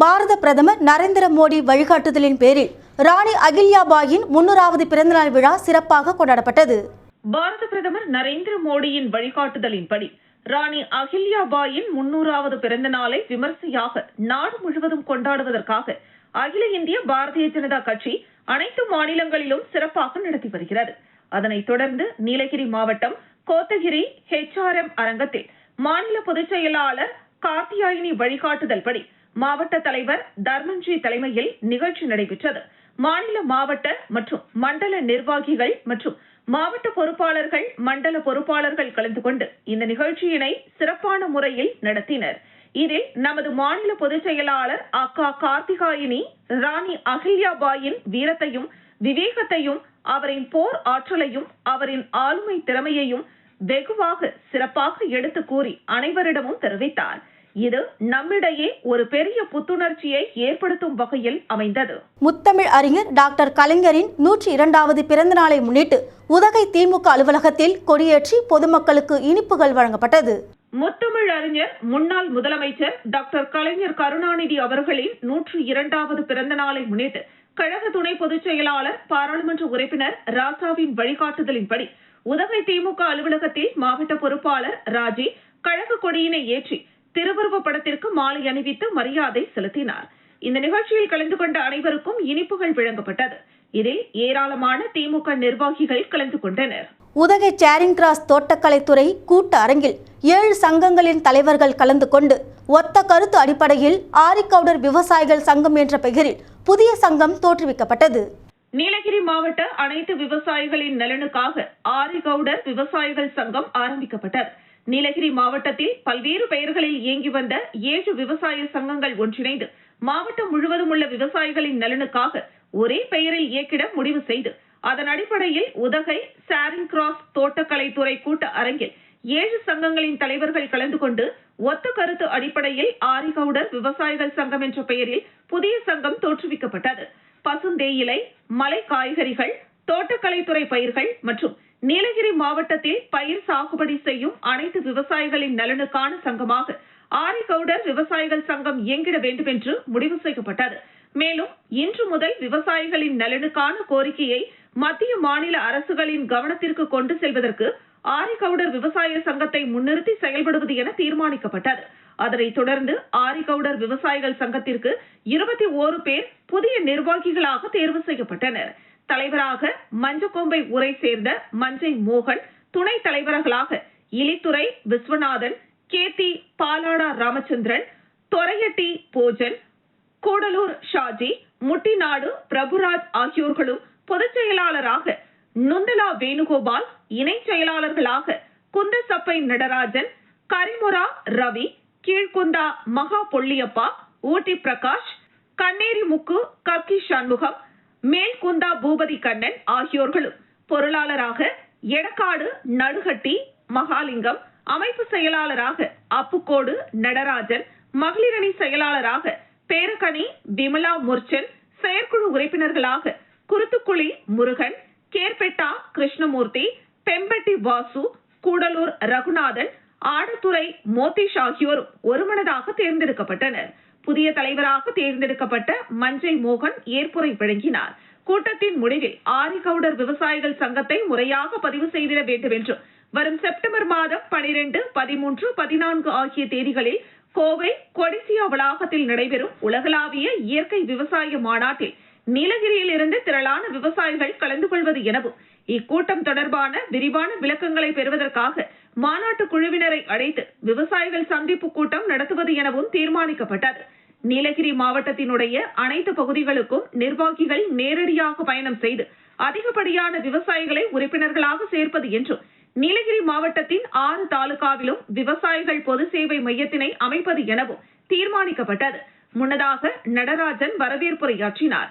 பாரத பிரதமர் நரேந்திர மோடி வழிகாட்டுதலின் பேரில் ராணி அகில்யாபாயின் முன்னூறாவது பிறந்தநாள் விழா சிறப்பாக கொண்டாடப்பட்டது. பாரத பிரதமர் நரேந்திர மோடியின் வழிகாட்டுதலின்படி ராணி அகில்யாபாயின் முன்னூறாவது பிறந்த நாளை விமர்சையாக நாடு முழுவதும் கொண்டாடுவதற்காக அகில இந்திய பாரதிய ஜனதா கட்சி அனைத்து மாநிலங்களிலும் சிறப்பாக நடத்தி வருகிறது. அதனைத் தொடர்ந்து நீலகிரி மாவட்டம் கோத்தகிரி ஹெச்ஆர்எம் அரங்கத்தில் மாநில பொதுச் செயலாளர் கார்த்தியாயினி வழிகாட்டுதல்படி மாவட்ட தலைவர் தர்மஞ்சி தலைமையில் நிகழ்ச்சி நடைபெற்றது. மாநில மாவட்ட மற்றும் மண்டல நிர்வாகிகள் மற்றும் மாவட்ட பொறுப்பாளர்கள் மண்டல பொறுப்பாளர்கள் கலந்து கொண்டு இந்த நிகழ்ச்சியினை சிறப்பான முறையில் நடத்தினர். இதில் நமது மாநில பொதுச் செயலாளர் அக்கா கார்த்திகாயினி ராணி அகில்யாபாயின் வீரத்தையும் விவேகத்தையும் அவரின் போர் ஆற்றலையும் அவரின் ஆளுமை திறமையையும் வெகுவாக சிறப்பாக எடுத்து கூறி அனைவரிடமும் தெரிவித்தார். இது நம்மிடையே ஒரு பெரிய புத்துணர்ச்சியை ஏற்படுத்தும் வகையில் அமைந்தது. முத்தமிழ் அறிஞர் டாக்டர் கலைஞரின் நூற்றி இரண்டாவது பிறந்த நாளை முன்னிட்டு உதகை திமுக அலுவலகத்தில் கொடியேற்றி பொதுமக்களுக்கு இனிப்புகள் வழங்கப்பட்டது. முத்தமிழ் அறிஞர் முன்னாள் முதலமைச்சர் டாக்டர் கலைஞர் கருணாநிதி அவர்களின் நூற்று இரண்டாவது பிறந்த நாளை முன்னிட்டு கழக துணை பொதுச் செயலாளர் பாராளுமன்ற உறுப்பினர் ராசாவின் வழிகாட்டுதலின்படி உதகை திமுக அலுவலகத்தில் மாவட்ட பொறுப்பாளர் ராஜி கழக கொடியினை ஏற்றி திருவுருவ படத்திற்கு மாலை அணிவித்து மரியாதை செலுத்தினார். இந்த நிகழ்ச்சியில் கலந்து கொண்ட அனைவருக்கும் இனிப்புகள் வழங்கப்பட்டது. இதில் ஏராளமான திமுக நிர்வாகிகள் கலந்து கொண்டனர். உதகை சேரிங் கிராஸ் தோட்டக்கலைத்துறை கூட்ட அரங்கில் ஏழு சங்கங்களின் தலைவர்கள் கலந்து கொண்டு ஒத்த கருத்து அடிப்படையில் ஆரிக்கவுடர் விவசாயிகள் சங்கம் என்ற பெயரில் புதிய சங்கம் தோற்றுவிக்கப்பட்டது. நீலகிரி மாவட்ட அனைத்து விவசாயிகளின் நலனுக்காக ஆரிகவுடர் விவசாயிகள் சங்கம் ஆரம்பிக்கப்பட்டது. நீலகிரி மாவட்டத்தில் பல்வேறு பெயர்களில் இயங்கி வந்த ஏழு விவசாய சங்கங்கள் ஒன்றிணைந்து மாவட்டம் முழுவதும் உள்ள விவசாயிகளின் நலனுக்காக ஒரே பெயரில் இயக்கிட முடிவு செய்து அதன் அடிப்படையில் உதகை சாரிங் கிராஸ் தோட்டக்கலைத்துறை கூட்ட அரங்கில் ஏழு சங்கங்களின் தலைவர்கள் கலந்து கொண்டு ஒத்த கருத்து அடிப்படையில் ஆரிகவுடர் விவசாயிகள் சங்கம் என்ற பெயரில் புதிய சங்கம் தோற்றுவிக்கப்பட்டது. பசுந்தேயிலை மலை காய்கறிகள் தோட்டக்கலைத்துறை பயிர்கள் மற்றும் நீலகிரி மாவட்டத்தில் பயிர் சாகுபடி செய்யும் அனைத்து விவசாயிகளின் நலனுக்கான சங்கமாக ஆரிகவுடர் விவசாயிகள் சங்கம் இயங்கிட வேண்டும் என்று முடிவு செய்யப்பட்டது. மேலும் இன்று முதல் விவசாயிகளின் நலனுக்கான கோரிக்கையை மத்திய மாநில அரசுகளின் கவனத்திற்கு கொண்டு செல்வதற்கு ஆரிகவுடர் விவசாய சங்கத்தை முன்னிறுத்தி செயல்படுவது என தீர்மானிக்கப்பட்டது. அதனைத் தொடர்ந்து ஆரிகவுடர் விவசாயிகள் சங்கத்திற்கு இருபத்தி ஓரு பேர் புதிய நிர்வாகிகளாக தேர்வு செய்யப்பட்டனர். தலைவராக மஞ்சக்கோம்பை ஊரை சேர்ந்த மஞ்சை மோகன் துணை தலைவர்களாக இலித்துறை விஸ்வநாதன் கேத்தி பாலாடா ராமச்சந்திரன் தொரையட்டி போஜன் கூடலூர் ஷாஜி முட்டிநாடு பிரபுராஜ் ஆகியோர்களும் பொதுச் செயலாளராக நுந்தலா வேணுகோபால் இணை செயலாளர்களாக குந்தசப்பை நடராஜன் கரிமுரா ரவி கீழ்குந்தா மகா பொள்ளியப்பா ஊட்டி பிரகாஷ் கண்ணேரி முக்கு கக்கி சண்முகம் மேல்குந்தா பூபதி கண்ணன் ஆகியோர்களும் பொருளாளராக எடக்காடு நடுகட்டி மகாலிங்கம் அமைப்பு செயலாளராக அப்புக்கோடு நடராஜன் மகளிரணி செயலாளராக பேரகனி விமலா முர்ச்சன் செயற்குழு உறுப்பினர்களாக குருத்துக்குழி முருகன் கேர்பெட்டா கிருஷ்ணமூர்த்தி பெம்பட்டி வாசு கூடலூர் ரகுநாதன் ஆடத்துறை மோதிஷ் ஆகியோரும் ஒருமனதாக தேர்ந்தெடுக்கப்பட்டனர். புதிய தலைவராக தேர்ந்தெடுக்கப்பட்ட மஞ்சை மோகன் ஏற்புரை வழங்கினார் கூட்டத்தின் முடிவில் ஆரிகவுடர் விவசாயிகள் சங்கத்தை முறையாக பதிவு செய்திட வேண்டும் என்றும் வரும் செப்டம்பர் மாதம் பனிரெண்டு பதிமூன்று பதினான்கு ஆகிய தேதிகளில் கோவை கொடிசியா வளாகத்தில் நடைபெறும் உலகளாவிய இயற்கை விவசாய மாநாட்டில் நீலகிரியில் இருந்து திரளான விவசாயிகள் கலந்து கொள்வது எனவும் இக்கூட்டம் தொடர்பான விரிவான விளக்கங்களை பெறுவதற்காக மாநாட்டு குழுவினரை அழைத்து விவசாயிகள் சந்திப்பு கூட்டம் நடத்துவது எனவும் தீர்மானிக்கப்பட்டது. நீலகிரி மாவட்டத்தினுடைய அனைத்து பகுதிகளுக்கும் நிர்வாகிகள் நேரடியாக பயணம் செய்து அதிகப்படியான விவசாயிகளை உறுப்பினர்களாக சேர்ப்பது என்றும் நீலகிரி மாவட்டத்தின் ஆறு தாலுகாவிலும் விவசாயிகள் பொது சேவை மையத்தினை அமைப்பது எனவும் தீர்மானிக்கப்பட்டது. முன்னதாக நடராஜன் வரவேற்புரையாற்றினார்.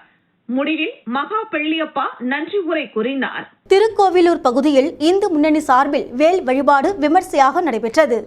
முடிவில் மகா பெள்ளியப்பா நன்றி உரை கூறினார். திருக்கோவிலூர் பகுதியில் இந்து முன்னணி சார்பில் வேல் வழிபாடு விமர்சையாக நடைபெற்றது.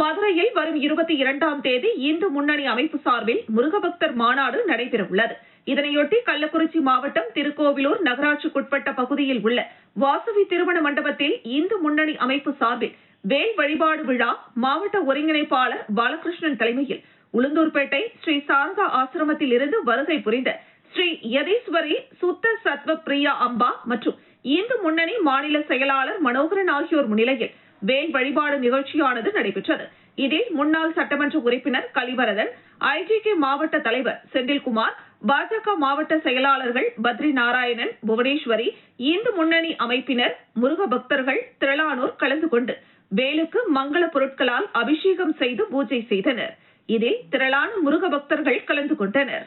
மதுரையில் வரும் இருபத்தி இரண்டாம் தேதி இந்து முன்னணி அமைப்பு சார்பில் முருகபக்தர் மாநாடு நடைபெறவுள்ளது. இதனையொட்டி கள்ளக்குறிச்சி மாவட்டம் திருக்கோவிலூர் நகராட்சிக்குட்பட்ட பகுதியில் உள்ள வாசவி திருமண மண்டபத்தில் இந்து முன்னணி அமைப்பு சார்பில் வேல் வழிபாடு விழா மாவட்ட ஒருங்கிணைப்பாளர் பாலகிருஷ்ணன் தலைமையில் உளுந்தூர்பேட்டை ஸ்ரீ சாரதா ஆசிரமத்தில் இருந்து வருகை புரிந்த ஸ்ரீ யதீஸ்வரி சுத்த சத்வ பிரியா அம்பா மற்றும் இந்து முன்னணி மாநில செயலாளர் மனோகரன் ஆகியோர் முன்னிலையில் வேல் வழிபாடு நிகழ்ச்சியானது நடைபெற்றது. இதில் முன்னாள் சட்டமன்ற உறுப்பினர் கலிவரதன் ஐஜிகே மாவட்ட தலைவர் செந்தில்குமார் பாஜக மாவட்ட செயலாளர்கள் பத்ரி நாராயணன் புவனேஸ்வரி இந்து முன்னணி அமைப்பினர் முருக பக்தர்கள் திரளானோர் கலந்து கொண்டு வேலுக்கு மங்கள பொருட்களால் அபிஷேகம் செய்து பூஜை செய்தனர். இதில் திரளான முருக பக்தர்கள் கலந்து கொண்டனர்.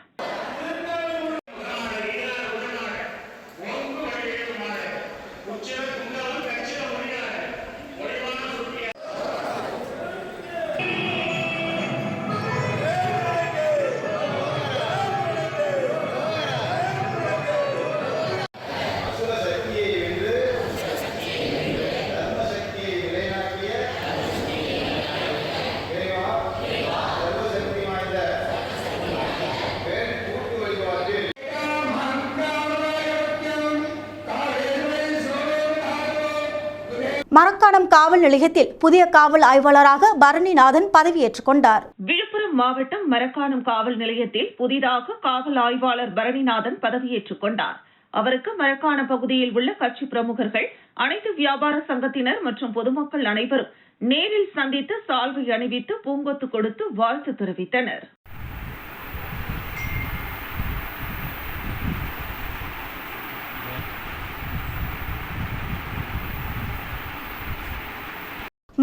காவல் நிலையத்தில் புதிய காவல் ஆய்வாளராக பரணிநாதன் பதவியேற்றுக் கொண்டார். விழுப்புரம் மாவட்டம் மரக்காணம் காவல் நிலையத்தில் புதிதாக காவல் ஆய்வாளர் பரணிநாதன் பதவியேற்றுக் கொண்டார். அவருக்கு மரக்காணம் பகுதியில் உள்ள கட்சி பிரமுகர்கள் அனைத்து வியாபார சங்கத்தினர் மற்றும் பொதுமக்கள் அனைவரும் நேரில் சந்தித்து சால்வை அணிவித்து பூங்கொத்து கொடுத்து வாழ்த்து தெரிவித்தனர்.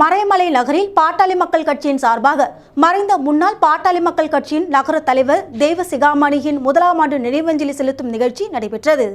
மறைமலை நகரில் பாட்டாளி மக்கள் கட்சியின் சார்பாக மறைந்த முன்னாள் பாட்டாளி மக்கள் கட்சியின் நகர தலைவர் தெய்வ சிகாமணியின் முதலாம் ஆண்டு நினைவஞ்சலி செலுத்தும் நிகழ்ச்சி நடைபெற்றது.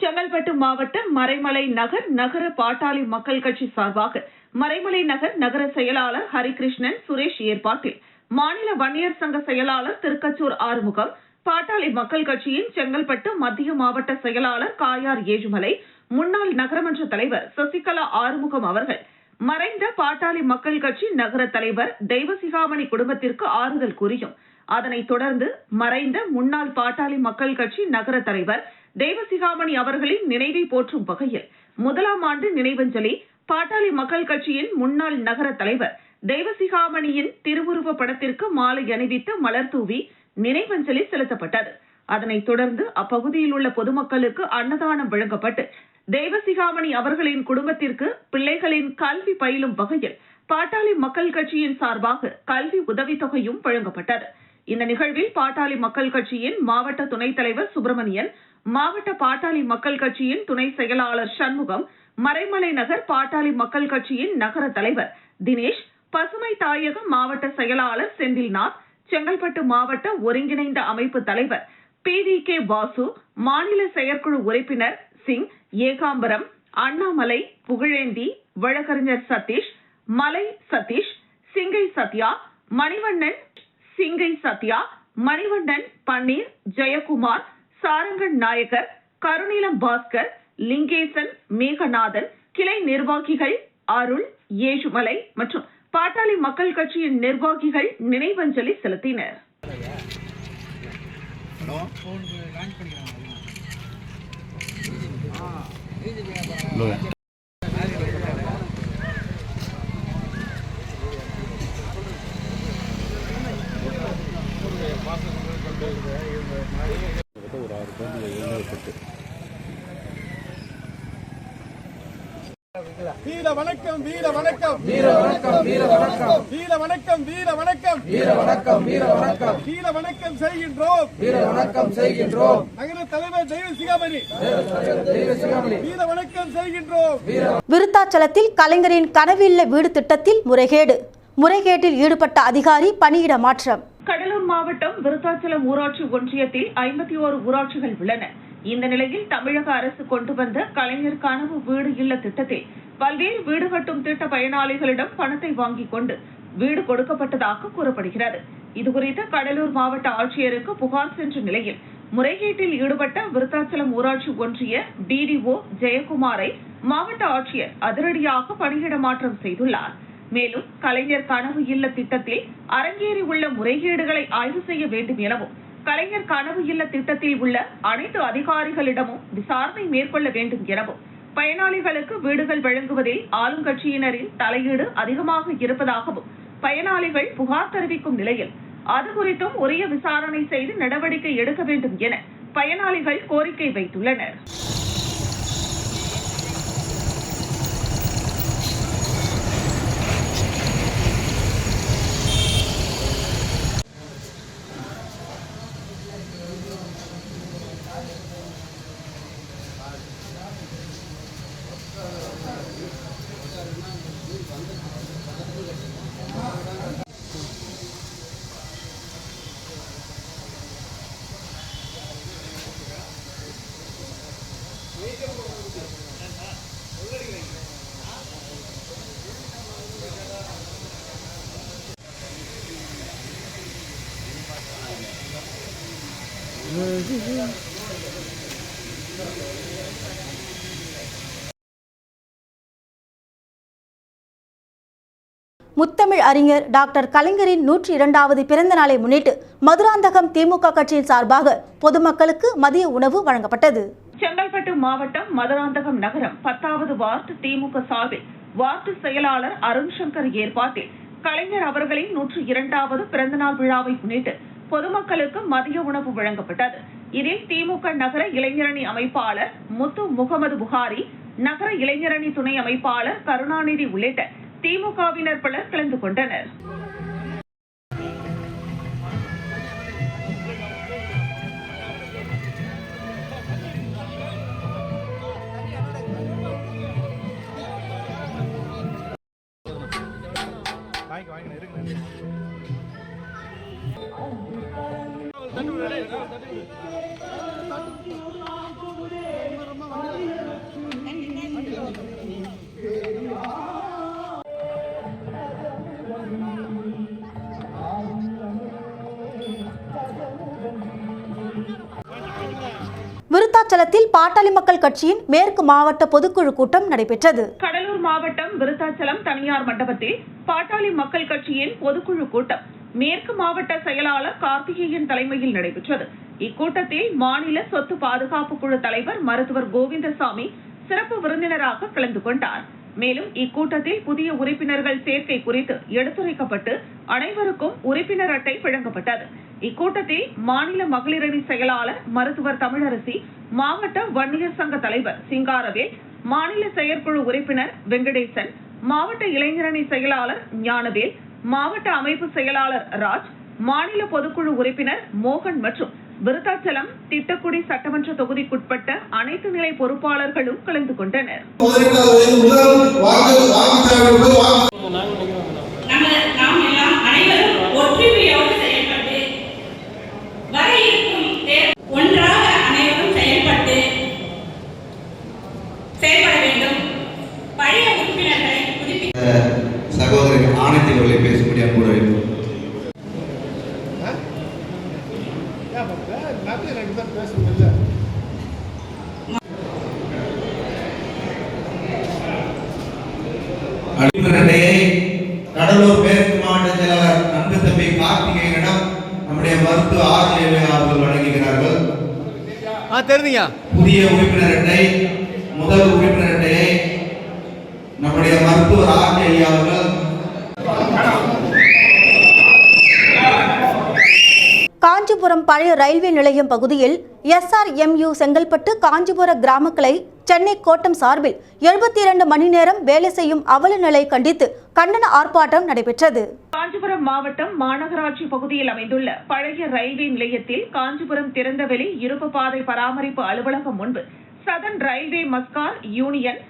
செங்கல்பட்டு மாவட்டம் மறைமலை நகர் நகர பாட்டாளி மக்கள் கட்சி சார்பாக மறைமலை நகர் நகர செயலாளர் ஹரிகிருஷ்ணன் சுரேஷ் ஏற்பாட்டில் மாநில வன்னியர் சங்க செயலாளர் திருக்கச்சூர் ஆறுமுகம் பாட்டாளி மக்கள் கட்சியின் செங்கல்பட்டு மத்திய மாவட்ட செயலாளர் காயார் ஏழுமலை முன்னாள் நகரமன்ற தலைவர் சசிகலா ஆறுமுகம் அவர்கள் மறைந்த பாட்டாளி மக்கள் கட்சி நகர தலைவர் தெய்வசிகாமணி குடும்பத்திற்கு ஆறுதல் கூறியும். அதனைத் தொடர்ந்து மறைந்த முன்னாள் பாட்டாளி மக்கள் கட்சி நகர தலைவர் தெய்வசிகாமணி அவர்களின் நினைவை போற்றும் வகையில் முதலாம் ஆண்டு நினைவஞ்சலி பாட்டாளி மக்கள் கட்சியின் முன்னாள் நகர தலைவர் தெய்வசிகாமணியின் திருவுருவ படத்திற்கு மாலை அணிவித்து மலர் தூவி நினைவஞ்சலி செலுத்தப்பட்டது. அதனைத் தொடர்ந்து அப்பகுதியில் உள்ள பொதுமக்களுக்கு அன்னதானம் வழங்கப்பட்டு தெய்வசிகாமணி அவர்களின் குடும்பத்திற்கு பிள்ளைகளின் கல்வி பயிலும் வகையில் பாட்டாளி மக்கள் கட்சியின் சார்பாக கல்வி உதவித்தொகையும் வழங்கப்பட்டது. இந்த நிகழ்வில் பாட்டாளி மக்கள் கட்சியின் மாவட்ட துணைத் தலைவர் சுப்பிரமணியன் மாவட்ட பாட்டாளி மக்கள் கட்சியின் துணை செயலாளர் சண்முகம் மறைமலை நகர் பாட்டாளி மக்கள் கட்சியின் நகர தலைவர் தினேஷ் பசுமை தாயக மாவட்ட செயலாளர் செந்தில்நாத் செங்கல்பட்டு மாவட்ட ஒருங்கிணைந்த அமைப்பு தலைவர் பி வி கே வாசு மாநில செயற்குழு உறுப்பினர் சிங் ஏகாம்பரம் அண்ணாமலை புகழேந்தி வழக்கறிஞர் சதீஷ் மலை சதீஷ் சிங்கை சத்யா மணிவண்ணன் சிங்கை சத்யா மணிவண்ணன் பன்னீர் ஜெயக்குமார் சாரங்கன் நாயகர் கருநீலம் பாஸ்கர் லிங்கேசன் மேகநாதன் கிளை நிர்வாகிகள் அருள் ஏழுமலை மற்றும் பாட்டாளி மக்கள் கட்சியின் நிர்வாகிகள் நினைவஞ்சலி செலுத்தினர். 录一 வீர வணக்கம் வீர வணக்கம். வீர வணக்கம் வீர வணக்கம். வீர வணக்கம் வீர வணக்கம். வீர வணக்கம் வீர வணக்கம். வீர வணக்கம் செய்கின்றோம். வீர வணக்கம் செய்கின்றோம். நகர தலைவர் தெய்வ சிகாமணி. தெய்வ சிகாமணி வீர வணக்கம் செய்கின்றோம். விருத்தாச்சலத்தில் கலைஞரின் கனவில்ல வீடு திட்டத்தில் முறைகேடு. முறைகேட்டில் ஈடுபட்ட அதிகாரி பணியிட மாற்றம். கடலூர் மாவட்டம் விருத்தாச்சலம் ஊராட்சி ஒன்றியத்தில் ஐம்பத்தி ஓரு ஊராட்சிகள் உள்ளன. இந்த நிலையில் தமிழக அரசு கொண்டு வந்த கலைஞர் கனவு வீடு இல்ல திட்டத்தில் பல்வேறு வீடு கட்டும் திட்ட பயனாளிகளிடம் பணத்தை வாங்கிக் கொண்டு வீடு கொடுக்கப்பட்டதாக கூறப்படுகிறது. இதுகுறித்து கடலூர் மாவட்ட ஆட்சியருக்கு புகார் சென்ற நிலையில் முறைகேட்டில் ஈடுபட்ட விருத்தாச்சலம் ஊராட்சி ஒன்றிய டிடிஓ ஜெயக்குமாரை மாவட்ட ஆட்சியர் அதிரடியாக பணியிட மாற்றம் செய்துள்ளார். மேலும் கலைஞர் கனவு இல்ல திட்டத்தில் அரங்கேறி உள்ள முறைகேடுகளை ஆய்வு செய்ய வேண்டும் எனவும் கலைஞர் கனவு இல்ல திட்டத்தில் உள்ள அனைத்து அதிகாரிகளிடமும் விசாரணை மேற்கொள்ள வேண்டும் எனவும் பயனாளிகளுக்கு வீடுகள் வழங்குவதில் ஆளுங்கட்சியினரின் தலையீடு அதிகமாக இருப்பதாகவும் பயனாளிகள் புகார் தெரிவிக்கும் நிலையில் அது குறித்தும் உரிய விசாரணை செய்து நடவடிக்கை எடுக்க வேண்டும் என பயனாளிகள் கோரிக்கை வைத்துள்ளனர். முத்தமிழ் அறிஞர் டாக்டர் கலைஞரின் நூற்றி இரண்டாவது பிறந்த நாளை முன்னிட்டு மதுராந்தகம் திமுக கட்சியின் சார்பாக பொதுமக்களுக்கு மதிய உணவு வழங்கப்பட்டது. செங்கல்பட்டு மாவட்டம் மதுராந்தகம் நகரம் பத்தாவது வார்டு திமுக சார்பில் வார்டு செயலாளர் அருண் சங்கர் ஏற்பாட்டில் கலைஞர் அவர்களின் நூற்றி இரண்டாவது பிறந்தநாள் விழாவை முன்னிட்டு பொதுமக்களுக்கு மதிய உணவு வழங்கப்பட்டது. இதில் திமுக நகர இளைஞரணி அமைப்பாளர் முத்து முகமது புகாரி நகர இளைஞரணி துணை அமைப்பாளர் கருணாநிதி உள்ளிட்ட திமுகவினர் பலர் கலந்து கொண்டனர். விருத்தாச்சலத்தில் பாட்டாளி மக்கள் கட்சியின் மேற்கு மாவட்ட பொதுக்குழு கூட்டம் நடைபெற்றது. கடலூர் மாவட்டம் விருத்தாச்சலம் தனியார் மண்டபத்தில் பாட்டாளி மக்கள் கட்சியின் பொதுக்குழு கூட்டம் மேற்கு மாவட்ட செயலாளர் கார்த்திகேயன் தலைமையில் நடைபெற்றது. இக்கூட்டத்தில் மாநில சொத்து பாதுகாப்பு குழு தலைவர் மருத்துவர் கோவிந்தசாமி சிறப்பு விருந்தினராக கலந்து கொண்டார். மேலும் இக்கூட்டத்தில் புதிய உறுப்பினர்கள் சேர்க்கை குறித்து எடுத்துரைக்கப்பட்டு அனைவருக்கும் உறுப்பினர் அட்டை வழங்கப்பட்டது. இக்கூட்டத்தில் மாநில மகளிரணி செயலாளர் மருத்துவர் தமிழரசி மாவட்ட வன்னியர் சங்க தலைவர் சிங்காரவேல் மாநில செயற்குழு உறுப்பினர் வெங்கடேசன் மாவட்ட இளைஞரணி செயலாளர் ஞானவேல் மாவட்ட அமைப்பு செயலாளர் ராஜ் மாநில பொதுக்குழு உறுப்பினர் மோகன் மற்றும் விருத்தாச்சலம் திட்டக்குடி சட்டமன்ற தொகுதிக்குட்பட்ட அனைத்து நிலை பொறுப்பாளர்களும் கலந்து கொண்டனர். பதினெட்டாவது வயது முதல் வாக்கு வாக்குச்சாவடி வாக்கு நம்ம நாம் எல்லாம் அனைவரும் ஒற்றுமையோடு செயல்பட்டு வர இருக்கும் தேர் ஒன்றாக அனைவரும் செயல்பட்டு செயல்பட வேண்டும் பழைய உறுப்பினர்களை புதுப்பிக்க சகோதரி ஆனந்தி அவர்களை பேசும்படி அன்போடு அழைக்கிறோம். நிறைய ரெண்டு பேர் பேசணும் இல்லை அடிப்படையை கடலூர் மேற்கு மாவட்ட செயலாளர் அன்பு தம்பி கார்த்திகேயனிடம் நம்முடைய மருத்துவ ஆசிரியர்கள் அவர்கள் வழங்குகிறார்கள். ஆ தெரியுதுங்க. புதிய உறுப்பினர் அட்டை முதல் உறுப்பினர் அட்டையை நம்முடைய மருத்துவர் ஆர்டி ஐயா அவர்கள் காஞ்சிபுரம் பழைய ரயில்வே நிலையம் பகுதியில் எஸ்ஆர்எம்யூ செங்கல்பட்டு காஞ்சிபுர கிராம கிளை சென்னை கோட்டம் சார்பில் எழுபத்தி இரண்டு மணி நேரம் வேலை செய்யும் அவல நிலை கண்டித்து கண்டன ஆர்ப்பாட்டம் நடைபெற்றது. காஞ்சிபுரம் மாவட்டம் மாநகராட்சி பகுதியில் அமைந்துள்ள பழைய ரயில்வே நிலையத்தில் காஞ்சிபுரம் திறந்தவெளி இருப்பு பாதை பராமரிப்பு அலுவலகம் முன்பு southern railway Mazdoor union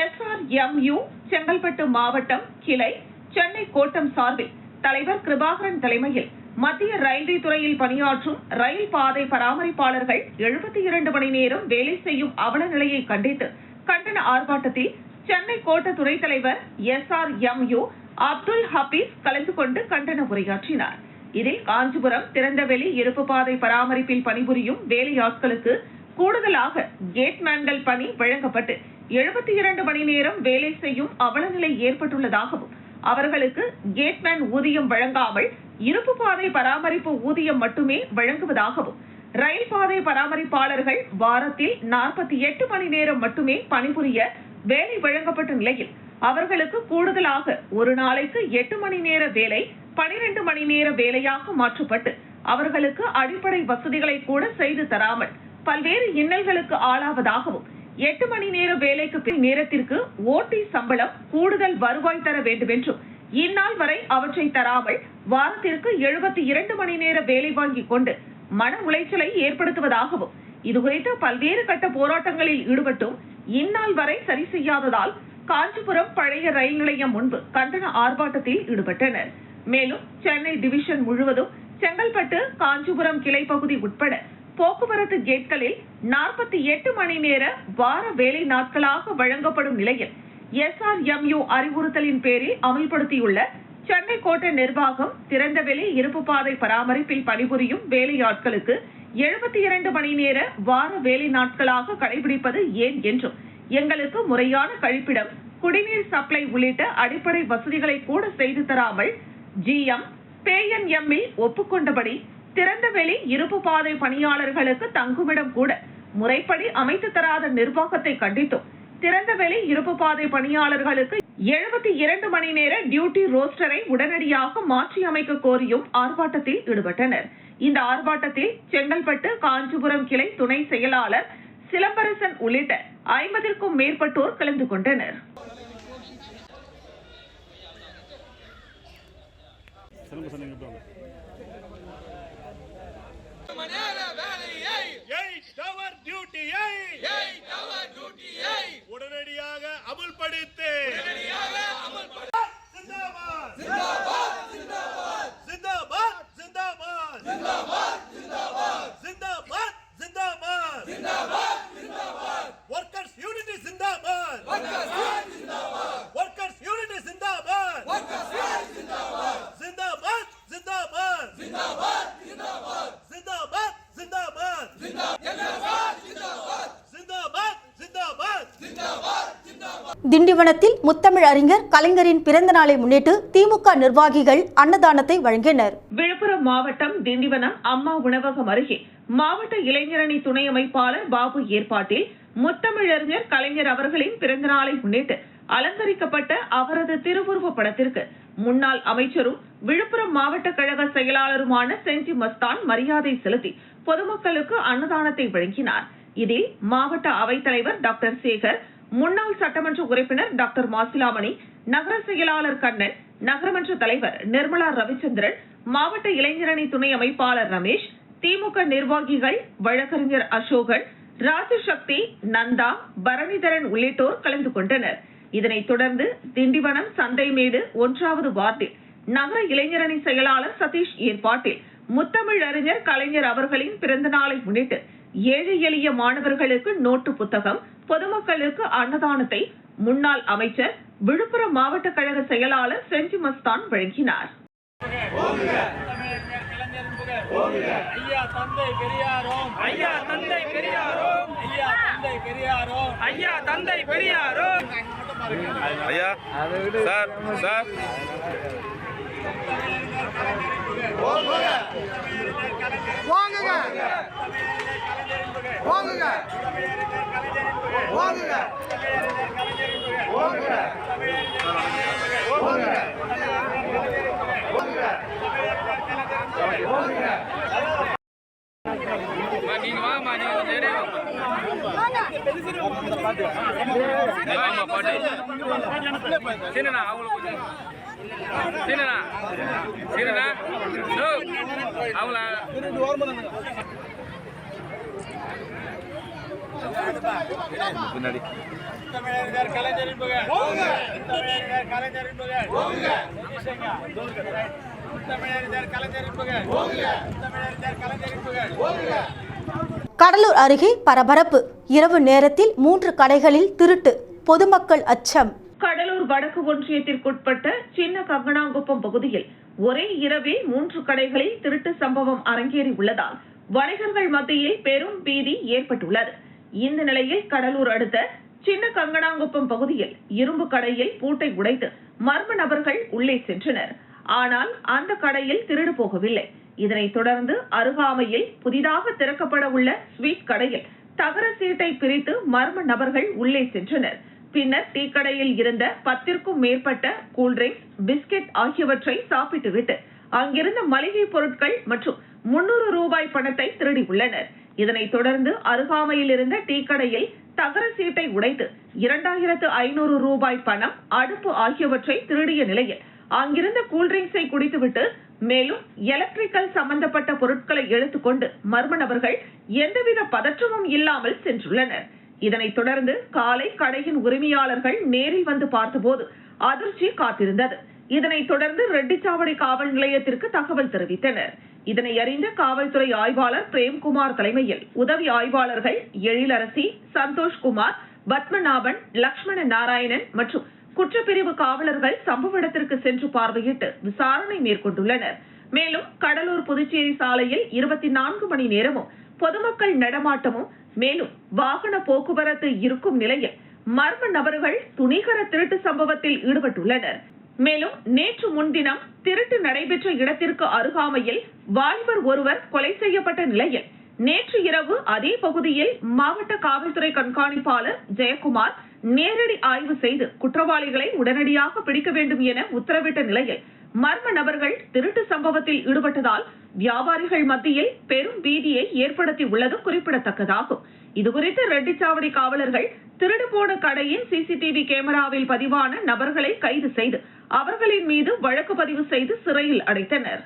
SRMU Chengalpattu மாவட்டம் கிளை சென்னை கோட்டம் சார்பில் தலைவர் கிருபாகரன் தலைமையில் மத்திய ரயில்வே துறையில் பணியாற்றும் ரயில் பாதை பராமரிப்பாளர்கள் எழுபத்தி இரண்டு மணி நேரம் வேலை செய்யும் அவல நிலையை கண்டித்து கண்டன ஆர்ப்பாட்டத்தில் சென்னை கோட்ட துணைத் தலைவர் S R M U Abdul Hafeez கலந்து கொண்டு கண்டன உரையாற்றினார். இதில் காஞ்சிபுரம் திறந்தவெளி இருப்பு பாதை பராமரிப்பில் பணிபுரியும் வேலையாட்களுக்கு கூடுதலாக கேட்மேன்கள் பணி வழங்கப்பட்டு எழுபத்தி இரண்டு மணி நேரம் வேலை செய்யும் அவலநிலை ஏற்பட்டுள்ளதாகவும் அவர்களுக்கு கேட்மேன் ஊதியம் வழங்காமல் இருப்பு பாதை பராமரிப்பு ஊதியம் மட்டுமே வழங்குவதாகவும் ரயில் பாதை பராமரிப்பாளர்கள் வாரத்தில் நாற்பத்தி எட்டு மணி நேரம் மட்டுமே பணிபுரிய வேலை வழங்கப்பட்ட நிலையில் அவர்களுக்கு கூடுதலாக ஒரு நாளைக்கு எட்டு மணி நேர வேலை பனிரெண்டு மணி நேர வேலையாக மாற்றப்பட்டு அவர்களுக்கு அடிப்படை வசதிகளை கூட செய்து தராமல் பல்வேறு இன்னல்களுக்கு ஆளாவதாகவும் எட்டு மணி நேர வேலைக்கு பின் நேரத்திற்கு ஓட்டி சம்பளம் கூடுதல் வருவாய் தர வேண்டும் என்றும் இந்நாள் வரை அவற்றை தராமல் வாரத்திற்கு எழுபத்தி இரண்டு மணி நேர வேலை வாங்கிக் கொண்டு மன உளைச்சலை ஏற்படுத்துவதாகவும் இதுகுறித்து பல்வேறு கட்ட போராட்டங்களில் ஈடுபட்டும் இந்நாள் வரை சரி செய்யாததால் காஞ்சிபுரம் பழைய ரயில் நிலையம் முன்பு கண்டன ஆர்ப்பாட்டத்தில் ஈடுபட்டனர். மேலும் சென்னை டிவிஷன் முழுவதும் செங்கல்பட்டு காஞ்சிபுரம் கிளை பகுதி உட்பட போக்குவரத்து கேட்களில் நாற்பத்தி எட்டு மணி நேர வார வேலை நாட்களாக வழங்கப்படும் நிலையில் எஸ்ஆர்எம்யூ அறிவுறுத்தலின் பேரில் அமல்படுத்தியுள்ள சென்னை கோட்டை நிர்வாகம் திறந்தவெளி இருப்பு பாதை பராமரிப்பில் பணிபுரியும் வேலையாட்களுக்கு எழுபத்தி இரண்டு மணி நேர வார வேலை நாட்களாக கடைபிடிப்பது ஏன் என்றும் எங்களுக்கு முறையான கழிப்பிடம் குடிநீர் சப்ளை உள்ளிட்ட அடிப்படை வசதிகளை கூட செய்து தராமல் ஜிஎம் பேஎன்எம்மில் ஒப்புக்கொண்டபடி திறந்தவெளி இருப்பு பாதை பணியாளர்களுக்கு தங்குமிடம் கூட முறைப்படி அமைத்து தராத நிர்வாகத்தை கண்டித்தும் திறந்தவெளி இருப்பு பாதை பணியாளர்களுக்கு எழுபத்தி இரண்டு மணி நேர டியூட்டி ரோஸ்டரை உடனடியாக மாற்றி அமைக்க கோரியும் ஆர்ப்பாட்டத்தில் ஈடுபட்டனர். இந்த ஆர்ப்பாட்டத்தில் செங்கல்பட்டு காஞ்சிபுரம் கிளை துணை செயலாளர் சிலம்பரசன் உள்ளிட்ட ஐம்பதிற்கும் மேற்பட்டோர் கலந்து கொண்டனர். எயிட் ஹவர் டியூட்டியை உடனடியாக திண்டிவனத்தில் முத்தமிழ் அறிஞர் கலைஞரின் பிறந்த நாளை முன்னிட்டு திமுக நிர்வாகிகள் அன்னதானத்தை வழங்கினர். விழுப்புரம் மாவட்டம் திண்டிவனம் அம்மா உணவகம் அருகே மாவட்ட இளைஞரணி துணை அமைப்பாளர் பாபு ஏற்பாட்டில் முத்தமிழறிஞர் கலைஞர் அவர்களின் பிறந்த நாளை முன்னிட்டு அலங்கரிக்கப்பட்ட அவரது திருவுருவ படத்திற்கு முன்னாள் அமைச்சரும் விழுப்புரம் மாவட்ட கழக செயலாளருமான செஞ்சி மஸ்தான் மரியாதை செலுத்தி பொதுமக்களுக்கு அன்னதானத்தை வழங்கினார். இதில் மாவட்ட அவைத்தலைவர் டாக்டர் சேகர் முன்னாள் சட்டமன்ற உறுப்பினர் டாக்டர் மாசிலாமணி நகர செயலாளர் கண்ணன் நகரமன்ற தலைவர் நிர்மலா ரவிச்சந்திரன் மாவட்ட இளைஞரணி துணை அமைப்பாளர் ரமேஷ் திமுக நிர்வாகிகள் வழக்கறிஞர் அசோகன் ராஜசக்தி நந்தா பரணிதரன் உள்ளிட்டோர் கலந்து கொண்டனர். இதனைத் தொடர்ந்து திண்டிவனம் சந்தைமேடு ஒன்றாவது வார்டில் நகர இளைஞரணி செயலாளர் சதீஷ் ஏற்பாட்டில் முத்தமிழ் அறிஞர் கலைஞர் அவர்களின் பிறந்த நாளை முன்னிட்டு ஏழை எளிய மாணவர்களுக்கு நோட்டு புத்தகம் பொதுமக்களுக்கு அன்னதானத்தை முன்னாள் அமைச்சர் விழுப்புரம் மாவட்ட கழக செயலாளர் செஞ்சி மஸ்தான் வழங்கினார். ஐயா தந்தை பெரியாரோம் ஐயா தந்தை பெரியாரோம் ஐயா தந்தை பெரியாரோம் ஐயா தந்தை பெரியாரோம் ஐயா சார் சார். வாங்குங்க. வாங்குங்க. வாங்குங்க. வாங்குங்க. நீங்க வாங்கம்மா நீங்க கொஞ்சம் இடையே வாங்கம்மா பாட்டு. அவங்களுக்கு கொஞ்சம். சீனண்ணா. சீனண்ணா. அவங்கள? பின்னாடி தமிழர் கலைஞரின் புகழ் தமிழர் கலைஞரின் புகழ் தமிழர் கலைஞரின் புகழ் தமிழர் கலைஞரின் புகழ் கடலூர் அருகே பரபரப்பு. இரவு நேரத்தில் மூன்று கடைகளில் திருட்டு. பொதுமக்கள் அச்சம். கடலூர் வடக்கு ஒன்றியத்திற்குட்பட்ட சின்ன கங்கனாங்குப்பம் பகுதியில் ஒரே இரவில் மூன்று கடைகளில் திருட்டு சம்பவம் அரங்கேறி உள்ளதால் வணிகர்கள் மத்தியில் பெரும் பீதி ஏற்பட்டுள்ளது. இந்த நிலையில் கடலூர் அடுத்த சின்ன கங்கனாங்குப்பம் பகுதியில் இரும்பு கடையில் பூட்டை உடைத்து மர்ம நபர்கள் உள்ளே சென்றனர். ஆனால் அந்த கடையில் திருடு போகவில்லை. இதனைத் தொடர்ந்து அருகாமையில் புதிதாக திறக்கப்பட உள்ள ஸ்வீட் கடையில் தகர சீட்டை பிரித்து மர்ம நபர்கள் உள்ளே சென்றனர். பின்னர் டீ கடையில் இருந்த பத்திற்கும் மேற்பட்ட கூல்ட்ரிங்க்ஸ் பிஸ்கெட் ஆகியவற்றை சாப்பிட்டுவிட்டு அங்கிருந்த மளிகை பொருட்கள் மற்றும் முன்னூறு ரூபாய் பணத்தை திருடியுள்ளனர் இதனைத் தொடர்ந்து அருகாமையில் இருந்த டீக்கடையில் தகர சீட்டை உடைத்து இரண்டாயிரத்து ஐநூறு ரூபாய் பணம் அடுப்பு ஆகியவற்றை திருடிய நிலையில் அங்கிருந்த கூல்ட்ரிங்க்ஸை குடித்துவிட்டு மேலும் எலக்ட்ரிக்கல் சம்பந்தப்பட்ட பொருட்களை எடுத்துக்கொண்டு மர்ம நபர்கள் எந்தவித பதற்றமும் இல்லாமல் சென்றுள்ளனர். இதனைத் தொடர்ந்து காலை கடையின் உரிமையாளர்கள் நேரில் வந்து பார்த்தபோது அதிர்ச்சி காத்திருந்தது. இதனைத் தொடர்ந்து ரெட்டிச்சாவடி காவல் நிலையத்திற்கு தகவல் தெரிவித்தனர். இதனை அறிந்த காவல்துறை ஆய்வாளர் பிரேம்குமார் தலைமையில் உதவி ஆய்வாளர்கள் எழிலரசி சந்தோஷ்குமார் பத்மநாபன் லக்ஷ்மண நாராயணன் மற்றும் குற்றப்பிரிவு காவலர்கள் சம்பவ இடத்திற்கு சென்று பார்வையிட்டு விசாரணை மேற்கொண்டுள்ளனர். மேலும் கடலூர் புதுச்சேரி சாலையில் இருபத்தி நான்கு மணி நேரமும் பொதுமக்கள் நடமாட்டமும் மேலும் வாகன போக்குவரத்து இருக்கும் நிலையில் மர்ம நபர்கள் துணிகர திருட்டு சம்பவத்தில் ஈடுபட்டுள்ளனர். மேலும் நேற்று முன்தினம் திருட்டு நடைபெற்ற இடத்திற்கு அருகாமையில் வாலிபர் ஒருவர் கொலை செய்யப்பட்ட நிலையில் நேற்று இரவு அதே பகுதியில் மாவட்ட காவல்துறை கண்காணிப்பாளர் ஜெயக்குமார் நேரடி ஆய்வு செய்து குற்றவாளிகளை உடனடியாக பிடிக்க வேண்டும் என உத்தரவிட்ட நிலையில் மர்ம நபர்கள் திருட்டு சம்பவத்தில் ஈடுபட்டதால் வியாபாரிகள் மத்தியில் பெரும் பீதியை ஏற்படுத்தி உள்ளது குறிப்பிடத்தக்கதாகும். இதுகுறித்து ரெட்டிச்சாவடி காவலர்கள் திருடு போன கடையின் சிசிடிவி கேமராவில் பதிவான நபர்களை கைது செய்து அவர்களின் மீது வழக்கு பதிவு செய்து சிறையில் அடைத்தனர்.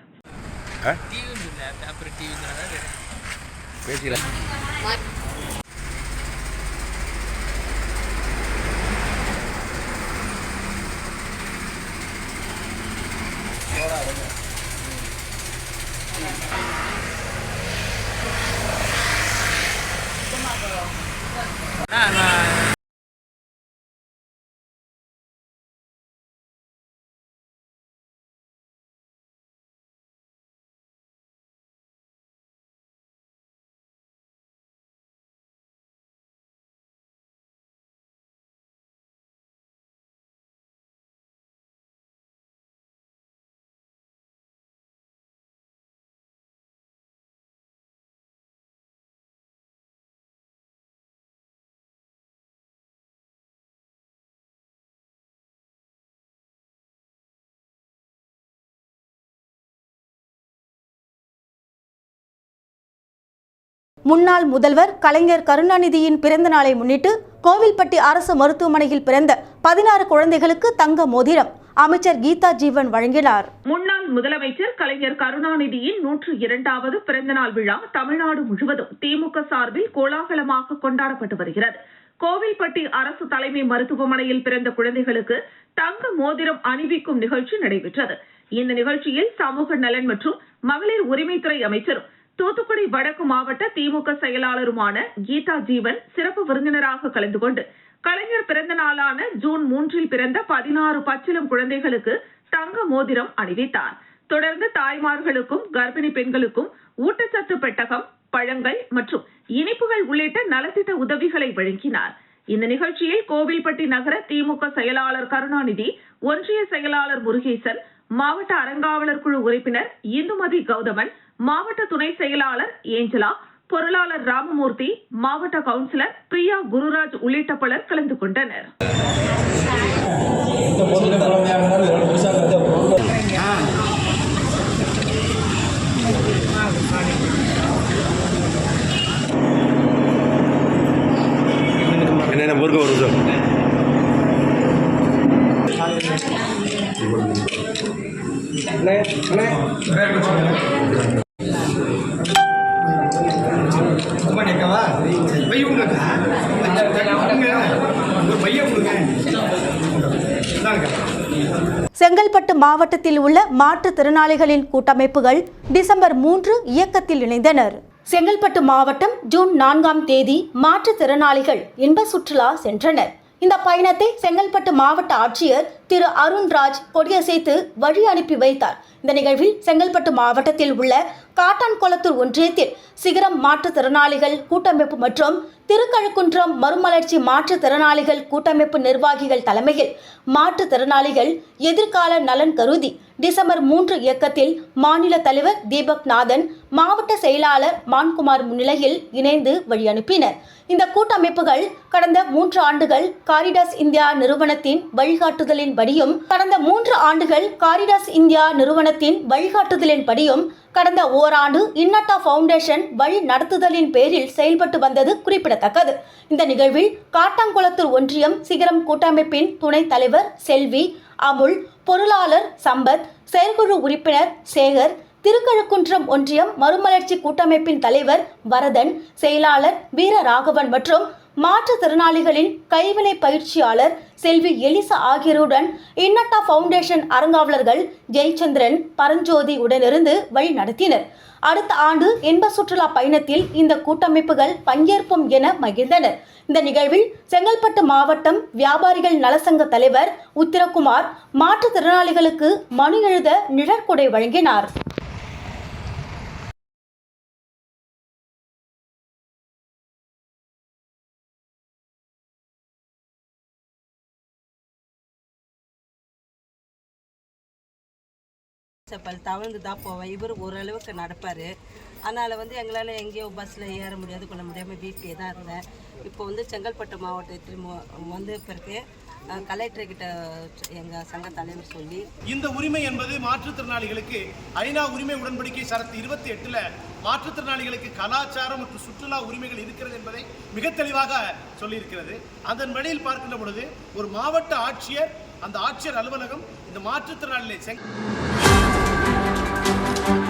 முன்னாள் முதல்வர் கலைஞர் கருணாநிதியின் பிறந்த நாளை முன்னிட்டு கோவில்பட்டி அரசு மருத்துவமனையில் பிறந்த பதினாறு குழந்தைகளுக்கு தங்க மோதிரம் அமைச்சர் கீதா ஜீவன் வழங்கினார். முன்னாள் முதலமைச்சர் கலைஞர் கருணாநிதியின் நூற்று இரண்டாவது பிறந்தநாள் விழா தமிழ்நாடு முழுவதும் திமுக சார்பில் கோலாகலமாக கொண்டாடப்பட்டு வருகிறது. கோவில்பட்டி அரசு தலைமை மருத்துவமனையில் பிறந்த குழந்தைகளுக்கு தங்க மோதிரம் அணிவிக்கும் நிகழ்ச்சி நடைபெற்றது. இந்த நிகழ்ச்சியில் சமூக நலன் மற்றும் மகளிர் உரிமைத்துறை அமைச்சரும் தூத்துக்குடி வடக்கு மாவட்ட திமுக செயலாளருமான கீதா ஜீவன் சிறப்பு விருந்தினராக கலந்து கொண்டு கலைஞர் பிறந்த நாளான ஜூன் மூன்றில் பிறந்த பதினாறு பச்சிலம் குழந்தைகளுக்கு தங்க மோதிரம் அணிவித்தார். தொடர்ந்து தாய்மார்களுக்கும் கர்ப்பிணி பெண்களுக்கும் ஊட்டச்சத்து பெட்டகம் பழங்கள் மற்றும் இனிப்புகள் உள்ளிட்ட நலத்திட்ட உதவிகளை வழங்கினார். இந்த நிகழ்ச்சியில் கோவில்பட்டி நகர திமுக செயலாளர் கருணாநிதி ஒன்றிய செயலாளர் முருகேசன் மாவட்ட அறங்காவலர் குழு உறுப்பினர் இந்துமதி கௌதமன் மாவட்ட துணை செயலாளர் ஏஞ்சலா பொருளாளர் ராமமூர்த்தி மாவட்ட கவுன்சிலர் பிரியா குருராஜ் உள்ளிட்ட பலர் கலந்து கொண்டனர். என்னென்ன ஊருக்கு ஒரு சார் செங்கல்பட்டு மாவட்டத்தில் உள்ள மாற்றுத்திறனாளிகளின் கூட்டமைப்புகள் டிசம்பர் மூன்று இயக்கத்தில் இணைந்தனர். செங்கல்பட்டு மாவட்டம் ஜூன் நான்காம் தேதி மாற்றுத்திறனாளிகள் இன்ப சுற்றுலா சென்றனர். இந்த பயணத்தை செங்கல்பட்டு மாவட்ட ஆட்சியர் திரு அருண்ராஜ் கொடியசைத்து வழி அனுப்பி வைத்தார். இந்த நிகழ்வில் செங்கல்பட்டு மாவட்டத்தில் உள்ள காட்டான்குளத்தூர் ஒன்றியத்தில் சிகரம் மாற்றுத்திறனாளிகள் கூட்டமைப்பு மற்றும் திருக்கழுக்குன்றம் மறுமலர்ச்சி மாற்றுத்திறனாளிகள் கூட்டமைப்பு நிர்வாகிகள் தலைமையில் மாற்றுத்திறனாளிகள் எதிர்கால நலன் கருதி டிசம்பர் மூன்று இயக்கத்தில் மாநில தலைவர் தீபக் நாதன் மாவட்ட செயலாளர் மான்குமார் முன்னிலையில் இணைந்து வழியனுப்பினர். இந்த கூட்டமைப்புகள் கடந்த மூன்று ஆண்டுகள் காரிடாஸ் இந்தியா நிறுவனத்தின் வழிகாட்டுதலின்படியும் கடந்த மூன்று ஆண்டுகள் காரிடாஸ் இந்தியா நிறுவனத்தின் வழிகாட்டுதலின்படியும் கடந்த ஓராண்டு இன்னட்டா ஃபவுண்டேஷன் வழி நடத்துதலின் பேரில் செயல்பட்டு வந்தது குறிப்பிடத்தக்கது. இந்த நிகழ்வில் காட்டாங்குளத்தூர் ஒன்றியம் சிகரம் கூட்டமைப்பின் துணைத் தலைவர் செல்வி அமுல் பொருளாளர் சம்பத் செயற்குழு உறுப்பினர் சேகர் திருக்கழுக்குன்றம் ஒன்றியம் மறுமலர்ச்சி கூட்டமைப்பின் தலைவர் வரதன் செயலாளர் வீரராகவன் மற்றும் மாற்றுத்திறனாளிகளின் கைவினை பயிற்சியாளர் செல்வி எலிசா ஆகியோருடன் இன்னட்டா ஃபவுண்டேஷன் அரங்காவலர்கள் ஜெயச்சந்திரன் பரஞ்சோதி உடனிருந்து வழி நடத்தினர். அடுத்த ஆண்டு இன்ப சுற்றுலா பயணத்தில் இந்த கூட்டமைப்புகள் பங்கேற்போம் என மகிழ்ந்தனர். இந்த நிகழ்வில் செங்கல்பட்டு மாவட்டம் வியாபாரிகள் நலசங்க தலைவர் உத்திரகுமார் மாற்றுத்திறனாளிகளுக்கு மனு எழுத நிழற்குடை வழங்கினார். செப்பல் தவழ்ந்து தான் போவேன். இவர் ஓரளவுக்கு நடப்பார். அதனால் வந்து எங்களால் எங்கேயோ பஸ்ஸில் ஏற முடியாது கொள்ள முடியாமல் வீட்டிலே தான் இருந்தேன். இப்போ வந்து செங்கல்பட்டு மாவட்டத்தில் வந்த பிறகு கலெக்டர்கிட்ட எங்கள் சங்க தலைவர் சொல்லி இந்த உரிமை என்பது மாற்றுத்திறனாளிகளுக்கு ஐநா உரிமை உடன்படிக்கை சரத்து இருபத்தி எட்டில் மாற்றுத்திறனாளிகளுக்கு கலாச்சாரம் மற்றும் சுற்றுலா உரிமைகள் இருக்கிறது என்பதை மிக தெளிவாக சொல்லியிருக்கிறது. அதன் வழியில் பார்க்கின்ற பொழுது ஒரு மாவட்ட ஆட்சியர் அந்த ஆட்சியர் அலுவலகம் இந்த மாற்றுத்திறனாளிகளை செங் thank you